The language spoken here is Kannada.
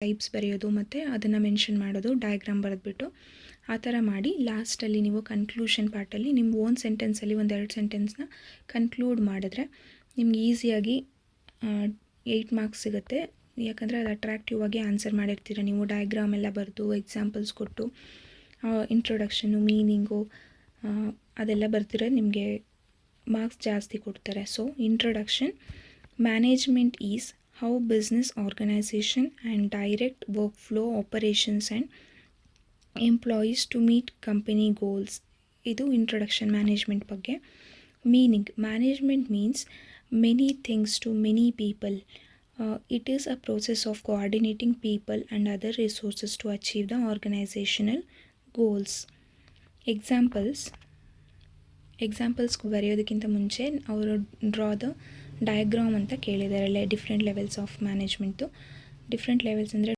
ಟೈಪ್ಸ್ ಬರೆಯೋದು ಮತ್ತು ಅದನ್ನು ಮೆನ್ಷನ್ ಮಾಡೋದು ಡಯಾಗ್ರಾಮ್ ಬರೆದ್ಬಿಟ್ಟು ಆ ಥರ ಮಾಡಿ ಲಾಸ್ಟಲ್ಲಿ ನೀವು ಕನ್ಕ್ಲೂಷನ್ ಪಾರ್ಟಲ್ಲಿ ನಿಮ್ಮ ಓನ್ ಸೆಂಟೆನ್ಸಲ್ಲಿ ಒಂದೆರಡು ಸೆಂಟೆನ್ಸ್ನ ಕನ್ಕ್ಲೂಡ್ ಮಾಡಿದ್ರೆ ನಿಮ್ಗೆ ಈಸಿಯಾಗಿ ಏಯ್ಟ್ ಮಾರ್ಕ್ಸ್ ಸಿಗುತ್ತೆ. ಯಾಕಂದರೆ ಅದು ಅಟ್ರಾಕ್ಟಿವ್ ಆಗಿ ಆನ್ಸರ್ ಮಾಡಿರ್ತೀರ ನೀವು. ಡಯಾಗ್ರಾಮ್ ಎಲ್ಲ ಬರೆದು ಎಕ್ಸಾಂಪಲ್ಸ್ ಕೊಟ್ಟು ಇಂಟ್ರೊಡಕ್ಷನು ಮೀನಿಂಗು ಅದೆಲ್ಲ ಬರ್ತಿರೋದು ನಿಮಗೆ ಮಾರ್ಕ್ಸ್ ಜಾಸ್ತಿ ಕೊಡ್ತಾರೆ. So introduction management is how business organisation and direct work flow operations and employees to meet company goals ಇದು ಇಂಟ್ರೊಡಕ್ಷನ್ ಮ್ಯಾನೇಜ್ಮೆಂಟ್ ಬಗ್ಗೆ meaning management means many things to many people it is a process of coordinating people and other resources to achieve the organisational goals examples examples ಬರೆಯೋದಕ್ಕಿಂತ ಮುಂಚೆ ಅವರು ಡ್ರಾ ದ ಡಯಾಗ್ರಾಮ್ ಅಂತ ಕೇಳಿದ್ದಾರೆ different levels of management different levels ಅಂದರೆ